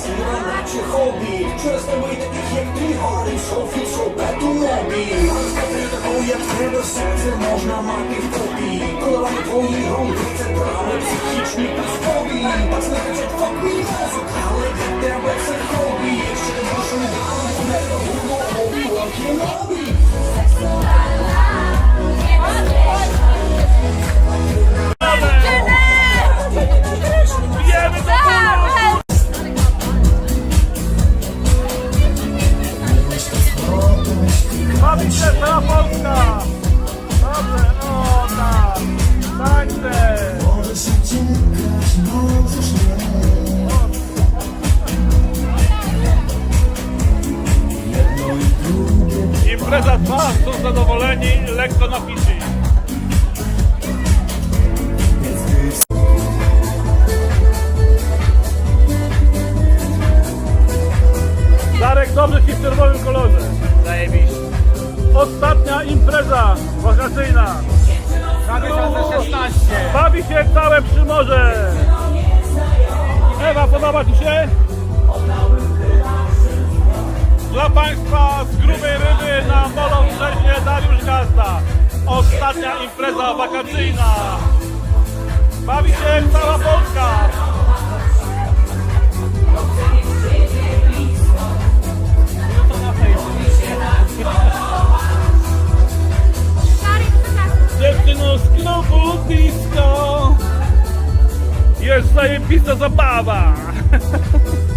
шура, наче хобі Через тебе й таких, як ти, горить шоу, фішоу, бету лобі Розкажи таку, як тебе, серце можна мати в копі Коливання твої груди, це травми психічні, плюс фобії Так знахачать Cała Polska! Dobrze, o tak! Tańce! Impreza trwa, są zadowoleni, lekko napici. Darek 2016. Bawi się całe Przymorze. Ewa, podoba Ci się? Dla Państwa z grubej ryby na Molo Brzeźnie Dariusz Gazda. Ostatnia impreza wakacyjna. Jest zajebista zabawa